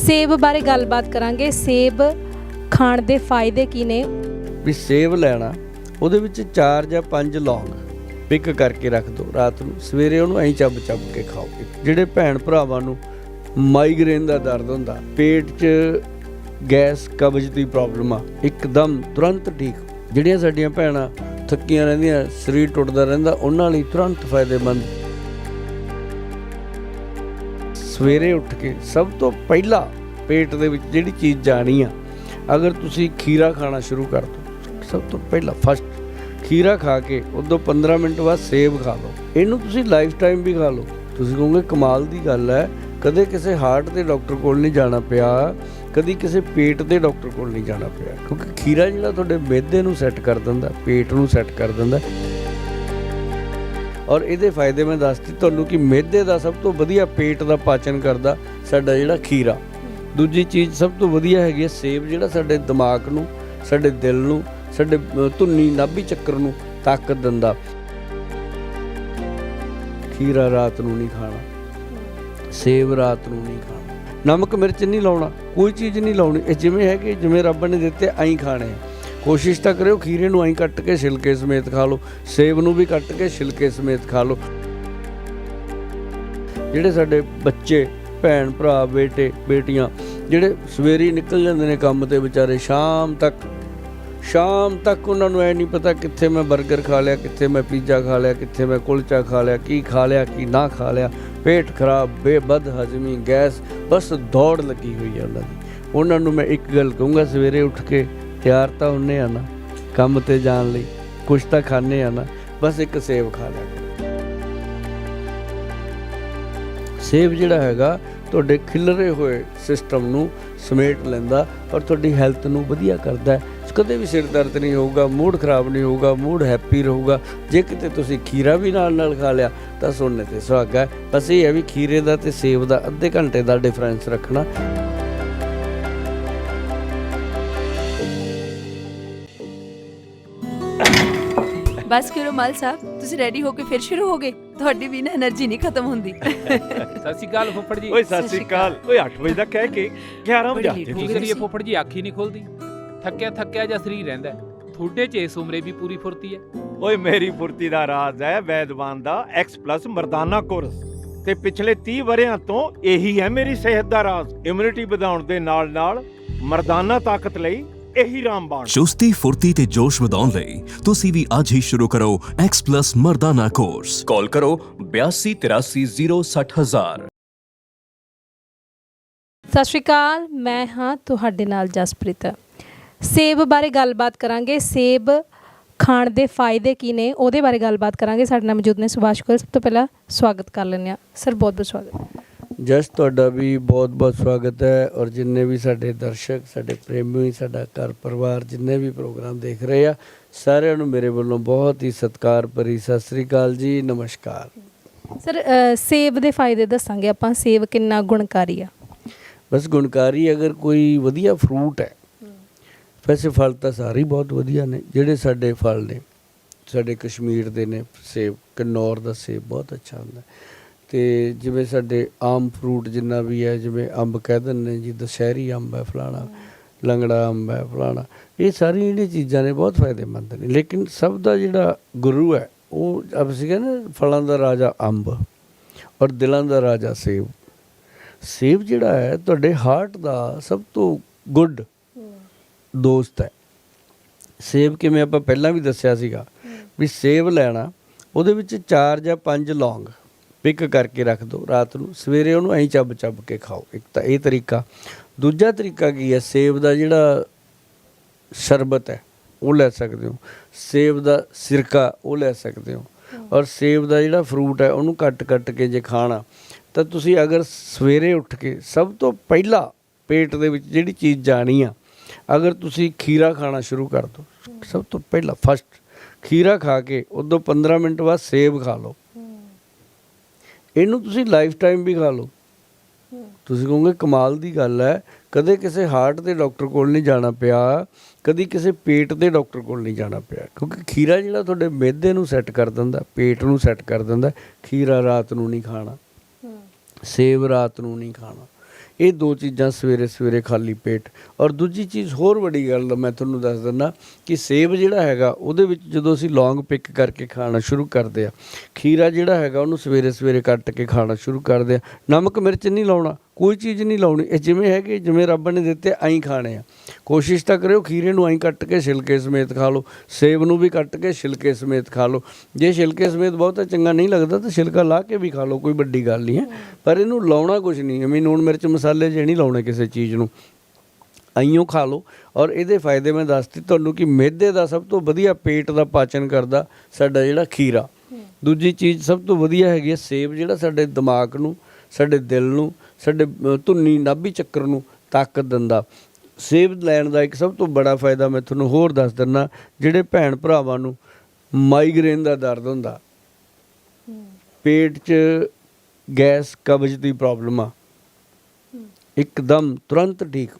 ਸੇਬ ਬਾਰੇ ਗੱਲਬਾਤ ਕਰਾਂਗੇ। ਸੇਬ ਖਾਣ ਦੇ ਫਾਇਦੇ ਕੀ ਨੇ? ਵੀ ਸੇਬ ਲੈਣਾ, ਉਹਦੇ ਵਿੱਚ 4 ਜਾਂ 5 ਲੌਂਗ ਪਿਕ ਕਰਕੇ ਰੱਖ ਦਿਓ ਰਾਤ ਨੂੰ। ਸਵੇਰੇ ਉਹਨੂੰ ਐਂ ਚੱਬ ਚੱਬ ਕੇ ਖਾਓ। ਜਿਹੜੇ ਭੈਣ ਭਰਾਵਾਂ ਨੂੰ ਮਾਈਗ੍ਰੇਨ ਦਾ ਦਰਦ ਹੁੰਦਾ, ਪੇਟ 'ਚ ਗੈਸ ਕਬਜ਼ ਦੀ ਪ੍ਰੋਬਲਮ ਆ, ਇੱਕਦਮ ਤੁਰੰਤ ਠੀਕ ਜਿਹੜੀਆਂ ਸਾਡੀਆਂ ਭੈਣਾਂ ਥੱਕੀਆਂ ਰਹਿੰਦੀਆਂ, ਸਰੀਰ ਟੁੱਟਦਾ ਰਹਿੰਦਾ, ਉਹਨਾਂ ਲਈ ਤੁਰੰਤ ਫਾਇਦੇਮੰਦ ਸਵੇਰੇ ਉੱਠ ਕੇ ਸਭ ਤੋਂ ਪਹਿਲਾਂ ਪੇਟ ਦੇ ਵਿੱਚ ਜਿਹੜੀ ਚੀਜ਼ ਜਾਣੀ ਆ, ਅਗਰ ਤੁਸੀਂ ਖੀਰਾ ਖਾਣਾ ਸ਼ੁਰੂ ਕਰ ਦਿਓ ਸਭ ਤੋਂ ਪਹਿਲਾਂ ਫਸਟ ਖੀਰਾ ਖਾ ਕੇ ਉਦੋਂ 15 ਮਿੰਟ ਬਾਅਦ ਸੇਬ ਖਾ ਲਓ। ਇਹਨੂੰ ਤੁਸੀਂ ਲਾਈਫ ਟਾਈਮ ਵੀ ਖਾ ਲਓ। ਤੁਸੀਂ ਕਹੋਗੇ ਕਮਾਲ ਦੀ ਗੱਲ ਹੈ, ਕਦੇ ਕਿਸੇ ਹਾਰਟ ਦੇ ਡਾਕਟਰ ਕੋਲ ਨਹੀਂ ਜਾਣਾ ਪਿਆ, ਕਦੀ ਕਿਸੇ ਪੇਟ ਦੇ ਡਾਕਟਰ ਕੋਲ ਨਹੀਂ ਜਾਣਾ ਪਿਆ, ਕਿਉਂਕਿ ਖੀਰਾ ਜਿਹੜਾ ਤੁਹਾਡੇ ਮਿਹਦੇ ਨੂੰ ਸੈੱਟ ਕਰ ਦਿੰਦਾ, ਪੇਟ ਨੂੰ ਸੈੱਟ ਕਰ ਦਿੰਦਾ। ਔਰ ਇਹਦੇ ਫਾਇਦੇ ਮੈਂ ਦੱਸਦੀ ਤੁਹਾਨੂੰ ਕਿ ਮਿਹਦੇ ਦਾ ਸਭ ਤੋਂ ਵਧੀਆ ਪੇਟ ਦਾ ਪਾਚਨ ਕਰਦਾ ਸਾਡਾ ਜਿਹੜਾ ਖੀਰਾ। ਦੂਜੀ ਚੀਜ਼ ਸਭ ਤੋਂ ਵਧੀਆ ਹੈਗੀ ਹੈ ਸੇਬ ਜਿਹੜਾ ਸਾਡੇ ਦਿਮਾਗ ਨੂੰ ਸਾਡੇ ਦਿਲ ਨੂੰ ਸਾਡੇ ਅ, ਧੁੰਨੀ ਨਾਭੀ ਚੱਕਰ ਨੂੰ ਤਾਕਤ ਦਿੰਦਾ। ਖੀਰਾ ਰਾਤ ਨੂੰ ਨਹੀਂ ਖਾਣਾ ਸੇਬ ਰਾਤ ਨੂੰ ਨਹੀਂ ਖਾਣਾ। ਨਮਕ ਮਿਰਚ ਨਹੀਂ ਲਾਉਣਾ ਕੋਈ ਚੀਜ਼ ਨਹੀਂ ਲਾਉਣੀ ਇਹ ਜਿਵੇਂ ਹੈਗੇ ਜਿਵੇਂ ਰੱਬ ਨੇ ਦਿੱਤੇ ਐਂ ਖਾਣੇ ਕੋਸ਼ਿਸ਼ ਤਾਂ ਕਰਿਓ ਖੀਰੇ ਨੂੰ ਐਂ ਕੱਟ ਕੇ ਛਿਲਕੇ ਸਮੇਤ ਖਾ ਲਓ, ਸੇਬ ਨੂੰ ਵੀ ਕੱਟ ਕੇ ਛਿਲਕੇ ਸਮੇਤ ਖਾ ਲਓ। ਜਿਹੜੇ ਸਾਡੇ ਬੱਚੇ, ਭੈਣ, ਭਰਾ, ਬੇਟੇ, ਬੇਟੀਆਂ, ਜਿਹੜੇ ਸਵੇਰੇ ਨਿਕਲ ਜਾਂਦੇ ਨੇ ਕੰਮ ਤੇ ਵਿਚਾਰੇ, ਸ਼ਾਮ ਤੱਕ ਸ਼ਾਮ ਤੱਕ ਉਹਨਾਂ ਨੂੰ ਐ ਨਹੀਂ ਪਤਾ ਕਿੱਥੇ ਮੈਂ 버ਗਰ ਖਾ ਲਿਆ, ਕਿੱਥੇ ਮੈਂ ਪੀਜ਼ਾ ਖਾ ਲਿਆ, ਕਿੱਥੇ ਮੈਂ ਕੁਲਚਾ ਖਾ ਲਿਆ, ਕੀ ਖਾ ਲਿਆ, ਕੀ ਨਾ ਖਾ ਲਿਆ। ਪੇਟ ਖਰਾਬ ਬੇਬਦ ਹਜ਼ਮੀ ਗੈਸ, ਬਸ ਦੌੜ ਲੱਗੀ ਹੋਈ ਹੈ ਉਹਨਾਂ ਦੀ। ਉਹਨਾਂ ਨੂੰ ਮੈਂ ਇੱਕ ਗੱਲ ਕਹੂੰਗਾ, ਸਵੇਰੇ ਉੱਠ ਕੇ ਤਿਆਰ ਤਾਂ ਹੁੰਨੇ ਆ ਨਾ, ਕੰਮ ਤੇ ਜਾਣ ਲਈ, ਕੁਛ ਤਾਂ ਖਾਣੇ ਆ ਨਾ, ਬਸ ਇੱਕ ਸੇਬ ਖਾ ਲਿਆ ਸੇਬ ਜਿਹੜਾ ਹੈਗਾ, ਤੁਹਾਡੇ ਖਿਲਰੇ ਹੋਏ ਸਿਸਟਮ ਨੂੰ ਸਮੇਟ ਲੈਂਦਾ ਔਰ ਤੁਹਾਡੀ ਹੈਲਥ ਨੂੰ ਵਧੀਆ ਕਰਦਾ ਹੈ। ਕਦੇ ਵੀ ਸਿਰ ਦਰਦ ਨਹੀਂ ਹੋਊਗਾ ਮੂਡ ਖਰਾਬ ਨਹੀਂ ਹੋਊਗਾ ਮੂਡ ਹੈਪੀ ਰਹੂਗਾ। ਜੇ ਕਿਤੇ ਤੁਸੀਂ ਖੀਰਾ ਵੀ ਨਾਲ ਨਾਲ ਖਾ ਲਿਆ, ਤਾਂ ਸੋਨੇ ਤੇ ਸੁਹਾਗਾ ਬਸ ਇਹ ਹੈ ਵੀ ਖੀਰੇ ਦਾ ਤੇ ਸੇਬ ਦਾ ਅੱਧੇ ਘੰਟੇ ਦਾ ਡਿਫਰੈਂਸ ਰੱਖਣਾ। ਬਸ ਕਰੋ ਮਲ ਸਾਹਿਬ ਤੁਸੀਂ ਰੈਡੀ ਹੋ ਕੇ ਫਿਰ ਸ਼ੁਰੂ ਹੋ ਤੁਹਾਡੀ ਵੀ ਨਾ એનર્ਜੀ ਨਹੀਂ ਖਤਮ ਹੁੰਦੀ। ਸਤਿ ਸ਼੍ਰੀ ਅਕਾਲ ਜੀ। ਓਏ ਸਤਿ ਸ਼੍ਰੀ ਓਏ 8 ਵਜੇ ਦਾ ਕਹਿ ਕੇ 11 ਵਜੇ ਆਤੇ ਤੁਸੀਂ। ਸਰੀਏ ਫੁੱਫੜ ਜੀ ਅੱਖ ਹੀ ਨਹੀਂ ਖੋਲਦੀ। ਥੱਕਿਆ ਥੱਕਿਆ ਜਾਂ ਸਰੀਰ ਰਹਿੰਦਾ ਥੋੜੇ ਚ ਇਸ ਉਮਰੇ ਵੀ ਪੂਰੀ ਫੁਰਤੀ ਹੈ। ਓਏ ਮੇਰੀ ਫੁਰਤੀ ਦਾ ਰਾਜ਼ ਹੈ ਵੈਦਵਾਨ ਦਾ X+ ਮਰਦਾਨਾ ਕੋਰਸ ਤੇ ਪਿਛਲੇ 30 ਵਰਿਆਂ ਤੋਂ ਇਹੀ ਹੈ ਮੇਰੀ ਸਿਹਤ ਦਾ ਰਾਜ਼। ਇਮਿਊਨਿਟੀ ਵਧਾਉਣ ਦੇ ਨਾਲ ਨਾਲ ਮਰਦਾਨਾ ਤਾਕਤ ਲਈ ਇਹੀ ਰਾਮਬਾਣ ਚੁਸਤੀ ਫੁਰਤੀ ਤੇ ਜੋਸ਼ ਵਧਾਉਣ ਲਈ ਤੁਸੀਂ ਵੀ ਅੱਜ ਹੀ ਸ਼ੁਰੂ ਕਰੋ X+ ਮਰਦਾਨਾ ਕੋਰਸ ਕਾਲ ਕਰੋ 8283060060 ਸਤਿ ਸ਼੍ਰੀ ਅਕਾਲ ਮੈਂ ਹਾਂ ਤੁਹਾਡੇ ਨਾਲ ਜਸਪ੍ਰੀਤ। ਸੇਬ ਬਾਰੇ ਗੱਲਬਾਤ ਕਰਾਂਗੇ। ਸੇਬ ਖਾਣ ਦੇ ਫਾਇਦੇ ਕੀ ਨੇ ਉਹਦੇ ਬਾਰੇ ਗੱਲਬਾਤ ਕਰਾਂਗੇ। ਸਾਡੇ ਨਾਲ ਮੌਜੂਦ ਨੇ ਸੁਭਾਸ਼ ਕੋਲ ਸਭ ਤੋਂ ਪਹਿਲਾਂ ਸਵਾਗਤ ਕਰ ਲੈਂਦੇ ਹਾਂ। ਸਰ ਬਹੁਤ ਬਹੁਤ ਸਵਾਗਤ। ਜਸ ਤੁਹਾਡਾ ਵੀ ਬਹੁਤ-ਬਹੁਤ ਸਵਾਗਤ ਹੈ ਔਰ ਜਿੰਨੇ ਵੀ ਸਾਡੇ ਦਰਸ਼ਕ ਸਾਡੇ ਪ੍ਰੇਮੀ ਸਾਡਾ ਘਰ ਪਰਿਵਾਰ ਜਿੰਨੇ ਵੀ ਪ੍ਰੋਗਰਾਮ ਦੇਖ ਰਹੇ ਆ ਸਾਰਿਆਂ ਨੂੰ ਮੇਰੇ ਵੱਲੋਂ ਬਹੁਤ ਹੀ ਸਤਿਕਾਰ ਭਰੀ ਸਤਿ ਸ੍ਰੀ ਅਕਾਲ ਜੀ ਨਮਸਕਾਰ। ਸਰ ਸੇਬ ਦੇ ਫਾਇਦੇ ਦੱਸਾਂਗੇ ਆਪਾਂ ਸੇਬ ਕਿੰਨਾ ਗੁਣਕਾਰੀ ਆ? ਬਸ ਗੁਣਕਾਰੀ ਅਗਰ ਕੋਈ ਵਧੀਆ ਫਰੂਟ ਹੈ ਵੈਸੇ ਫਲ ਤਾਂ ਸਾਰੇ ਹੀ ਬਹੁਤ ਵਧੀਆ ਨੇ ਜਿਹੜੇ ਸਾਡੇ ਫਲ ਨੇ ਸਾਡੇ ਕਸ਼ਮੀਰ ਦੇ ਨੇ ਸੇਬ ਕਿੰਨੌਰ ਦਾ ਸੇਬ ਬਹੁਤ ਅੱਛਾ ਹੁੰਦਾ। ਤੇ ਜਿਵੇਂ ਸਾਡੇ ਆਮ ਫਰੂਟ ਜਿੰਨਾ ਵੀ ਹੈ, ਜਿਵੇਂ ਅੰਬ ਕਹਿ ਦਿੰਦੇ ਜੀ, ਦਸ਼ਹਿਰੀ ਅੰਬ ਹੈ ਫਲਾਣਾ, ਲੰਗੜਾ ਅੰਬ ਹੈ ਫਲਾਣਾ, ਇਹ ਸਾਰੀਆਂ ਜਿਹੜੀਆਂ ਚੀਜ਼ਾਂ ਨੇ ਬਹੁਤ ਫਾਇਦੇਮੰਦ ਨੇ। ਲੇਕਿਨ ਸਭ ਦਾ ਜਿਹੜਾ ਗੁਰੂ ਹੈ, ਉਹ ਆਪ ਸੀਗਾ ਨਾ ਫਲਾਂ ਦਾ ਰਾਜਾ ਅੰਬ ਔਰ ਦਿਲਾਂ ਦਾ ਰਾਜਾ ਸੇਬ। ਸੇਬ ਜਿਹੜਾ ਹੈ, ਤੁਹਾਡੇ ਹਾਰਟ ਦਾ ਸਭ ਤੋਂ ਗੁੱਡ ਦੋਸਤ ਹੈ। ਸੇਬ ਕਿਵੇਂ ਆਪਾਂ ਪਹਿਲਾਂ ਵੀ ਦੱਸਿਆ ਸੀਗਾ ਵੀ ਸੇਬ ਲੈਣਾ, ਉਹਦੇ ਵਿੱਚ ਚਾਰ ਜਾਂ ਪੰਜ ਲੌਂਗ। ਪਿਕ ਕਰਕੇ ਰੱਖ ਦਿਓ ਰਾਤ ਨੂੰ। ਸਵੇਰੇ ਉਹਨੂੰ ਐਂ ਚੱਬ ਚੱਬ ਕੇ ਖਾਓ। ਇੱਕ ਤਾਂ ਇਹ ਤਰੀਕਾ। ਦੂਜਾ ਤਰੀਕਾ ਕੀ ਹੈ? ਸੇਬ ਦਾ ਜਿਹੜਾ ਸ਼ਰਬਤ ਹੈ, ਉਹ ਲੈ ਸਕਦੇ ਹੋ। ਸੇਬ ਦਾ ਸਿਰਕਾ, ਉਹ ਲੈ ਸਕਦੇ ਹੋ। ਔਰ ਸੇਬ ਦਾ ਜਿਹੜਾ ਫਰੂਟ ਹੈ, ਉਹਨੂੰ ਕੱਟ ਕੱਟ ਕੇ ਜੇ ਖਾਣਾ, ਤਾਂ ਤੁਸੀਂ ਅਗਰ ਸਵੇਰੇ ਉੱਠ ਕੇ ਸਭ ਤੋਂ ਪਹਿਲਾਂ ਪੇਟ ਦੇ ਵਿੱਚ ਜਿਹੜੀ ਚੀਜ਼ ਜਾਣੀ ਆ, ਅਗਰ ਤੁਸੀਂ ਖੀਰਾ ਖਾਣਾ ਸ਼ੁਰੂ ਕਰ ਦਿਓ ਸਭ ਤੋਂ ਪਹਿਲਾਂ ਫਸਟ ਖੀਰਾ ਖਾ ਕੇ, ਉਦੋਂ 15 ਮਿੰਟ ਬਾਅਦ ਸੇਬ ਖਾ ਲਓ। ਇਹਨੂੰ ਤੁਸੀਂ ਲਾਈਫ ਟਾਈਮ ਵੀ ਖਾ ਲਓ। ਤੁਸੀਂ ਕਹੋਗੇ ਕਮਾਲ ਦੀ ਗੱਲ ਹੈ ਕਦੇ ਕਿਸੇ ਹਾਰਟ ਦੇ ਡਾਕਟਰ ਕੋਲ ਨਹੀਂ ਜਾਣਾ ਪਿਆ ਕਦੀ ਕਿਸੇ ਪੇਟ ਦੇ ਡਾਕਟਰ ਕੋਲ ਨਹੀਂ ਜਾਣਾ ਪਿਆ ਕਿਉਂਕਿ ਖੀਰਾ ਜਿਹੜਾ ਤੁਹਾਡੇ ਮਿਹਦੇ ਨੂੰ ਸੈੱਟ ਕਰ ਦਿੰਦਾ ਪੇਟ ਨੂੰ ਸੈੱਟ ਕਰ ਦਿੰਦਾ ਖੀਰਾ ਰਾਤ ਨੂੰ ਨਹੀਂ ਖਾਣਾ ਸੇਬ ਰਾਤ ਨੂੰ ਨਹੀਂ ਖਾਣਾ। ਇਹ ਦੋ ਚੀਜ਼ਾਂ ਸਵੇਰੇ ਸਵੇਰੇ ਖਾਲੀ ਪੇਟ। ਔਰ ਦੂਜੀ ਚੀਜ਼ ਹੋਰ ਵੱਡੀ ਗੱਲ ਮੈਂ ਤੁਹਾਨੂੰ ਦੱਸ ਦਿੰਦਾ ਕਿ ਸੇਬ ਜਿਹੜਾ ਹੈਗਾ, ਉਹਦੇ ਵਿੱਚ ਜਦੋਂ ਅਸੀਂ ਲੌਂਗ ਪਿਕ ਕਰਕੇ ਖਾਣਾ ਸ਼ੁਰੂ ਕਰਦੇ ਆ, ਖੀਰਾ ਜਿਹੜਾ ਹੈਗਾ, ਉਹਨੂੰ ਸਵੇਰੇ ਸਵੇਰੇ ਕੱਟ ਕੇ ਖਾਣਾ ਸ਼ੁਰੂ ਕਰਦੇ ਆ। ਨਮਕ ਮਿਰਚ ਨਹੀਂ ਲਾਉਣਾ ਕੋਈ ਚੀਜ਼ ਨਹੀਂ ਲਾਉਣੀ। ਇਹ ਜਿਵੇਂ ਹੈਗੇ ਜਿਵੇਂ ਰੱਬ ਨੇ ਦਿੱਤੇ ਐਂ ਖਾਣੇ ਆ। ਕੋਸ਼ਿਸ਼ ਤਾਂ ਕਰਿਓ ਖੀਰੇ ਨੂੰ ਐਂ ਕੱਟ ਕੇ ਛਿਲਕੇ ਸਮੇਤ ਖਾ ਲਓ। ਸੇਬ ਨੂੰ ਵੀ ਕੱਟ ਕੇ ਛਿਲਕੇ ਸਮੇਤ ਖਾ ਲਓ। ਜੇ ਛਿਲਕੇ ਸਮੇਤ ਬਹੁਤਾ ਚੰਗਾ ਨਹੀਂ ਲੱਗਦਾ ਤਾਂ ਛਿਲਕਾ ਲਾ ਕੇ ਵੀ ਖਾ ਲਓ ਕੋਈ ਵੱਡੀ ਗੱਲ ਨਹੀਂ ਹੈ। ਪਰ ਇਹਨੂੰ ਲਾਉਣਾ ਕੁਝ ਨਹੀਂ ਐਵੇਂ ਨੂਣ ਮਿਰਚ ਮਸਾਲੇ ਜੇ ਨਹੀਂ ਲਾਉਣੇ ਕਿਸੇ ਚੀਜ਼ ਨੂੰ। ਆਈਓ ਖਾ ਲਓ। ਔਰ ਇਹਦੇ ਫਾਇਦੇ ਮੈਂ ਦੱਸਤੀ ਤੁਹਾਨੂੰ ਕਿ ਮਿਹਦੇ ਦਾ ਸਭ ਤੋਂ ਵਧੀਆ ਪੇਟ ਦਾ ਪਾਚਨ ਕਰਦਾ ਸਾਡਾ ਜਿਹੜਾ ਖੀਰਾ। ਦੂਜੀ ਚੀਜ਼ ਸਭ ਤੋਂ ਵਧੀਆ ਹੈਗੀ ਹੈ ਸੇਬ ਜਿਹੜਾ ਸਾਡੇ ਦਿਮਾਗ ਨੂੰ ਸਾਡੇ ਦਿਲ ਨੂੰ ਸਾਡੇ ਧੁੰਨੀ ਨਾਭੀ ਚੱਕਰ ਨੂੰ ਤਾਕਤ ਦਿੰਦਾ। ਸੇਬ ਲੈਣ ਦਾ ਇੱਕ ਸਭ ਤੋਂ ਬੜਾ ਫਾਇਦਾ ਮੈਂ ਤੁਹਾਨੂੰ ਹੋਰ ਦੱਸ ਦਿੰਦਾ, ਜਿਹੜੇ ਭੈਣ ਭਰਾਵਾਂ ਨੂੰ ਮਾਈਗ੍ਰੇਨ ਦਾ ਦਰਦ ਹੁੰਦਾ। ਪੇਟ 'ਚ ਗੈਸ ਕਬਜ਼ ਦੀ ਪ੍ਰੋਬਲਮ ਆ। ਇੱਕਦਮ ਤੁਰੰਤ ਠੀਕ।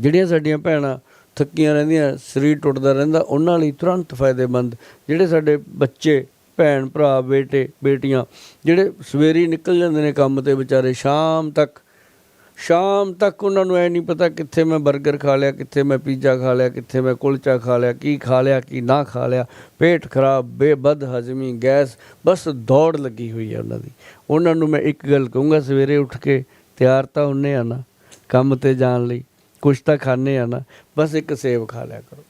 ਜਿਹੜੀਆਂ ਸਾਡੀਆਂ ਭੈਣਾਂ ਥੱਕੀਆਂ ਰਹਿੰਦੀਆਂ, ਸਰੀਰ ਟੁੱਟਦਾ ਰਹਿੰਦਾ, ਉਹਨਾਂ ਲਈ ਤੁਰੰਤ ਫਾਇਦੇਮੰਦ। ਜਿਹੜੇ ਸਾਡੇ ਬੱਚੇ ਭੈਣ, ਭਰਾ, ਬੇਟੇ, ਬੇਟੀਆਂ ਜਿਹੜੇ ਸਵੇਰੇ ਨਿਕਲ ਜਾਂਦੇ ਨੇ ਕੰਮ ਤੇ ਵਿਚਾਰੇ, ਸ਼ਾਮ ਤੱਕ ਸ਼ਾਮ ਤੱਕ ਉਹਨਾਂ ਨੂੰ ਐ ਨਹੀਂ ਪਤਾ ਕਿੱਥੇ ਮੈਂ 버ਗਰ ਖਾ ਲਿਆ, ਕਿੱਥੇ ਮੈਂ ਪੀਜ਼ਾ ਖਾ ਲਿਆ, ਕਿੱਥੇ ਮੈਂ ਕੁਲਚਾ ਖਾ ਲਿਆ, ਕੀ ਖਾ ਲਿਆ, ਕੀ ਨਾ ਖਾ ਲਿਆ। ਪੇਟ ਖਰਾਬ ਬੇਬਦ ਹਜ਼ਮੀ, ਗੈਸ, ਬਸ ਦੌੜ ਲੱਗੀ ਹੋਈ ਹੈ ਉਹਨਾਂ ਦੀ। ਉਹਨਾਂ ਨੂੰ ਮੈਂ ਇੱਕ ਗੱਲ ਕਹੂੰਗਾ, ਸਵੇਰੇ ਉੱਠ ਕੇ ਤਿਆਰ ਤਾਂ ਹੁੰਨੇ ਆ ਨਾ, ਕੰਮ ਤੇ ਜਾਣ ਲਈ, ਕੁਛ ਤਾਂ ਖਾਣੇ ਆ ਨਾ, ਬਸ ਇੱਕ ਸੇਬ ਖਾ ਲਿਆ ਕਰੋ।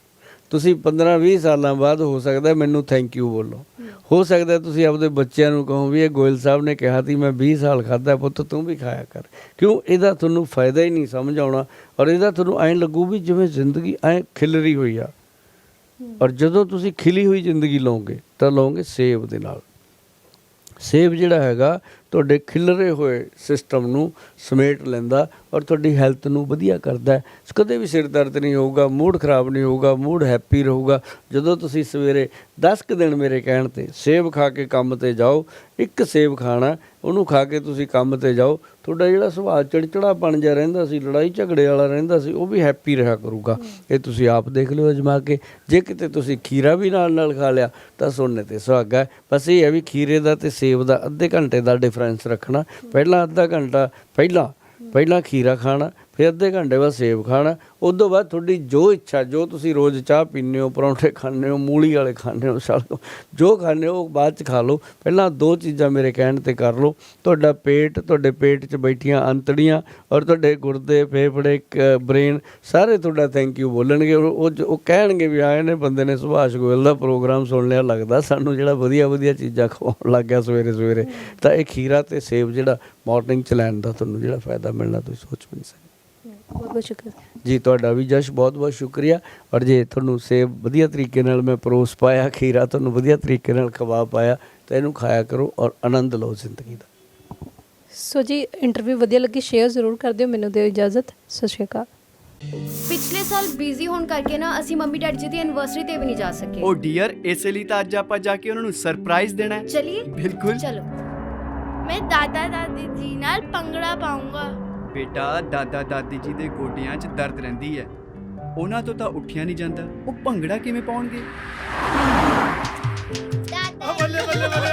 ਤੁਸੀਂ 15 20 ਸਾਲਾਂ ਬਾਅਦ ਹੋ ਸਕਦਾ ਮੈਨੂੰ ਥੈਂਕ ਯੂ ਬੋਲੋ। ਹੋ ਸਕਦਾ ਤੁਸੀਂ ਆਪਦੇ ਬੱਚਿਆਂ ਨੂੰ ਕਹੋ ਵੀ ਇਹ ਗੋਇਲ ਸਾਹਿਬ ਨੇ ਕਿਹਾ ਸੀ, ਮੈਂ 20 ਸਾਲ ਖਾਦਾ ਪੁੱਤ ਤੂੰ ਵੀ ਖਾਇਆ ਕਰ। ਕਿਉਂ? ਇਹਦਾ ਤੁਹਾਨੂੰ ਫਾਇਦਾ ਹੀ ਨਹੀਂ ਸਮਝ ਆਉਣਾ ਔਰ ਇਹਦਾ ਤੁਹਾਨੂੰ ਐਂ ਲੱਗੂ ਵੀ ਜਿਵੇਂ ਜ਼ਿੰਦਗੀ ਐਂ ਖਿਲਰੀ ਹੋਈ ਆ। ਔਰ ਜਦੋਂ ਤੁਸੀਂ ਖਿਲੀ ਹੋਈ ਜ਼ਿੰਦਗੀ ਲਓਗੇ, ਤਾਂ ਲਓਗੇ ਸੇਬ ਦੇ ਨਾਲ। ਸੇਬ ਜਿਹੜਾ ਹੈਗਾ ਤੁਹਾਡੇ ਖਿਲਰੇ ਹੋਏ ਸਿਸਟਮ ਨੂੰ ਸਮੇਟ ਲੈਂਦਾ ਔਰ ਤੁਹਾਡੀ ਹੈਲਥ ਨੂੰ ਵਧੀਆ ਕਰਦਾ ਕਦੇ ਵੀ ਸਿਰ ਦਰਦ ਨਹੀਂ ਹੋਊਗਾ ਮੂਡ ਖਰਾਬ ਨਹੀਂ ਹੋਊਗਾ ਮੂਡ ਹੈਪੀ ਰਹੂਗਾ। ਜਦੋਂ ਤੁਸੀਂ ਸਵੇਰੇ 10 ਕੁ ਦਿਨ ਮੇਰੇ ਕਹਿਣ ਤੇ ਸੇਬ ਖਾ ਕੇ ਕੰਮ ਤੇ ਜਾਓ, ਇੱਕ ਸੇਬ ਖਾਣਾ, ਉਹਨੂੰ ਖਾ ਕੇ ਤੁਸੀਂ ਕੰਮ ਤੇ ਜਾਓ, ਤੁਹਾਡਾ ਜਿਹੜਾ ਸੁਭਾਅ ਚਿੜਚਿੜਾਪਣ ਜਾ ਰਹਿੰਦਾ ਸੀ, ਲੜਾਈ ਝਗੜੇ ਵਾਲਾ ਰਹਿੰਦਾ ਸੀ, ਉਹ ਵੀ ਹੈਪੀ ਰਿਹਾ ਕਰੂਗਾ। ਇਹ ਤੁਸੀਂ ਆਪ ਦੇਖ ਲਿਓ ਅਜਮਾ ਕੇ। ਜੇ ਕਿਤੇ ਤੁਸੀਂ ਖੀਰਾ ਵੀ ਨਾਲ ਨਾਲ ਖਾ ਲਿਆ, ਤਾਂ ਸੋਨੇ ਤੇ ਸੁਹਾਗਾ ਬਸ ਇਹ ਹੈ ਵੀ ਖੀਰੇ ਦਾ ਤੇ ਸੇਬ ਦਾ ਅੱਧੇ ਘੰਟੇ ਦਾ ਡਿਫਰੈਂਸ ਰੱਖਣਾ। ਪਹਿਲਾਂ ਅੱਧਾ ਘੰਟਾ ਪਹਿਲਾਂ ਪਹਿਲਾਂ ਖੀਰਾ ਖਾਣਾ ਫਿਰ ਅੱਧੇ ਘੰਟੇ ਬਾਅਦ ਸੇਬ ਖਾਣਾ। ਉਸ ਤੋਂ ਬਾਅਦ ਤੁਹਾਡੀ ਜੋ ਇੱਛਾ, ਜੋ ਤੁਸੀਂ ਰੋਜ਼ ਚਾਹ ਪੀਂਦੇ ਹੋ, ਪਰੌਂਠੇ ਖਾਂਦੇ ਹੋ, ਮੂਲੀ ਵਾਲੇ ਖਾਂਦੇ ਹੋ ਸੜਕ ਜੋ ਖਾਂਦੇ ਹੋ, ਉਹ ਬਾਅਦ ਚ ਖਾ ਲਓ। ਪਹਿਲਾਂ ਦੋ ਚੀਜ਼ਾਂ ਮੇਰੇ ਕਹਿਣ ਤੇ ਕਰ ਲਓ। ਤੁਹਾਡਾ ਪੇਟ, ਤੁਹਾਡੇ ਪੇਟ 'ਚ ਬੈਠੀਆਂ ਅੰਤੜੀਆਂ ਔਰ ਤੁਹਾਡੇ ਗੁਰਦੇ, ਫੇਫੜੇ ਬ੍ਰੇਨ ਸਾਰੇ ਤੁਹਾਡਾ ਥੈਂਕ ਯੂ ਬੋਲਣਗੇ। ਔਰ ਉਹ ਉਹ ਕਹਿਣਗੇ ਵੀ ਆਏ ਨੇ ਬੰਦੇ ਨੇ ਸੁਭਾਸ਼ ਗੋਇਲ ਦਾ ਪ੍ਰੋਗਰਾਮ ਸੁਣ ਲਿਆ, ਲੱਗਦਾ ਸਾਨੂੰ ਜਿਹੜਾ ਵਧੀਆ ਵਧੀਆ ਚੀਜ਼ਾਂ ਖਵਾਉਣ ਲੱਗ ਗਿਆ ਸਵੇਰੇ ਸਵੇਰੇ। ਤਾਂ ਇਹ ਖੀਰਾ ਤੇ ਸੇਬ ਜਿਹੜਾ ਮਾਰਨਿੰਗ ਚ ਲੈਣ ਦਾ ਤੁਹਾਨੂੰ ਜਿਹੜਾ ਫਾਇਦਾ ਮਿਲਣਾ, ਤੁਸੀਂ ਸੋਚ ਵੀ ਨਹੀਂ ਸਕਦੇ। ਬਹੁਤ ਬਹੁਤ ਸ਼ੁਕਰੀਆ। ਜੀ ਤੁਹਾਡਾ ਵੀ ਜਸ਼ ਬਹੁਤ ਬਹੁਤ ਸ਼ੁਕਰੀਆ। ਔਰ ਜੇ ਤੁਹਾਨੂੰ ਸੇਬ ਵਧੀਆ ਤਰੀਕੇ ਨਾਲ ਮੈਂ ਪਰੋਸ ਪਾਇਆ ਖੀਰਾ ਤੁਹਾਨੂੰ ਵਧੀਆ ਤਰੀਕੇ ਨਾਲ ਖਵਾ ਪਾਇਆ ਤਾਂ ਇਹਨੂੰ ਖਾਇਆ ਕਰੋ ਔਰ ਆਨੰਦ ਲਓ ਜ਼ਿੰਦਗੀ ਦਾ। ਸੋ ਜੀ ਇੰਟਰਵਿਊ ਵਧੀਆ ਲੱਗੀ ਸ਼ੇਅਰ ਜ਼ਰੂਰ ਕਰ ਦਿਓ ਮੈਨੂੰ ਦਿਓ ਇਜਾਜ਼ਤ। ਸਤਿ ਸ਼੍ਰੀ ਅਕਾਲ। ਪਿਛਲੇ ਸਾਲ ਬਿਜ਼ੀ ਹੋਣ ਕਰਕੇ ਨਾ ਅਸੀਂ ਮੰਮੀ ਡੈਡੀ ਜੀ ਦੀ ਐਨਵਰਸਰੀ ਤੇ ਵੀ ਨਹੀਂ ਜਾ ਸਕੇ। ਉਹ ਡੀਅਰ ਇਸੇ ਲਈ ਤਾਂ ਅੱਜ ਆਪਾਂ ਜਾ ਕੇ ਉਹਨਾਂ ਨੂੰ ਸਰਪ੍ਰਾਈਜ਼ ਦੇਣਾ ਹੈ। ਚਲਿਏ। ਬਿਲਕੁਲ। ਚਲੋ। ਮੈਂ ਦਾਦਾ ਦਾਦੀ ਜੀ ਨਾਲ ਪੰਗੜਾ ਪਾਉਂਗਾ ਬੇਟਾ ਦਾਦਾ ਦਾਦੀ ਜੀ ਦੇ ਗੋਡਿਆਂ 'ਚ ਦਰਦ ਰਹਿੰਦੀ ਹੈ। ਉਹਨਾਂ ਤੋਂ ਤਾਂ ਉੱਠਿਆ ਨਹੀਂ ਜਾਂਦਾ। ਉਹ ਭੰਗੜਾ ਕਿਵੇਂ ਪਾਉਣਗੇ? ਬੱਲੇ ਬੱਲੇ ਬੱਲੇ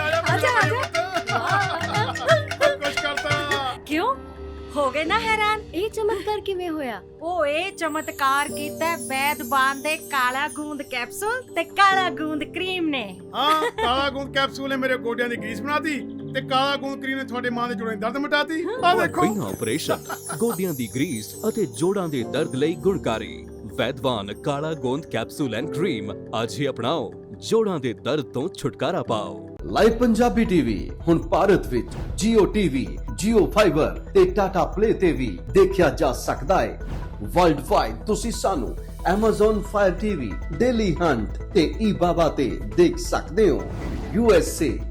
ਕਿਉਂ? ਹੋ ਗਏ ਨਾ ਹੈਰਾਨ? ਇਹ ਚਮਤਕਾਰ ਕਿਵੇਂ ਹੋਇਆ? ਉਹ ਇਹ ਚਮਤਕਾਰ ਕੀਤਾ ਵੈਦਵਾਨ ਦੇ ਕਾਲਾ ਗੂੰਦ ਕੈਪਸੂਲ ਤੇ ਕਾਲਾ ਗੂੰਦ ਕਰੀਮ ਨੇ। ਹਾਂ ਕਾਲਾ ਗੂੰਦ ਕੈਪਸੂਲ ਨੇ ਮੇਰੇ ਗੋਡਿਆਂ ਦੀ ਗਰੀਸ ਬਣਾਤੀ। ਤੇ ਕਾਲਾ ਗੂੰਦ ਕਰੀਮ ਨੇ ਤੁਹਾਡੇ ਮਾਂ ਦੇ ਜੋੜਾਂ ਦੀ ਦਰਦ ਮਿਟਾਤੀ? ਆ ਦੇਖੋ। ਬਿਨਾਂ ਆਪਰੇਸ਼ਨ ਗੋਡਿਆਂ ਦੀ ਗਰੀਸ ਅਤੇ ਜੋੜਾਂ ਦੇ ਦਰਦ ਲਈ ਗੁਣਕਾਰੀ। ਵੈਦਵਾਨ ਕਾਲਾ ਗੋਂਦ ਕੈਪਸੂਲ ਐਂਡ ਕਰੀਮ ਅੱਜ ਹੀ ਅਪਣਾਓ। ਜੋੜਾਂ ਦੇ ਦਰਦ ਤੋਂ ਛੁਟਕਾਰਾ ਪਾਓ। ਲਾਈਵ ਪੰਜਾਬੀ ਟੀਵੀ ਹੁਣ ਭਾਰਤ ਵਿੱਚ Jio TV, Jio Fiber ਤੇ Tata Play ਤੇ ਵੀ ਦੇਖਿਆ ਜਾ ਸਕਦਾ ਹੈ। ਵਰਲਡ ਵਾਈਡ ਤੁਸੀਂ ਸਾਨੂੰ Amazon Fire TV, Daily Hunt ਤੇ eBaba ਤੇ ਦੇਖ ਸਕਦੇ ਹੋ। USA,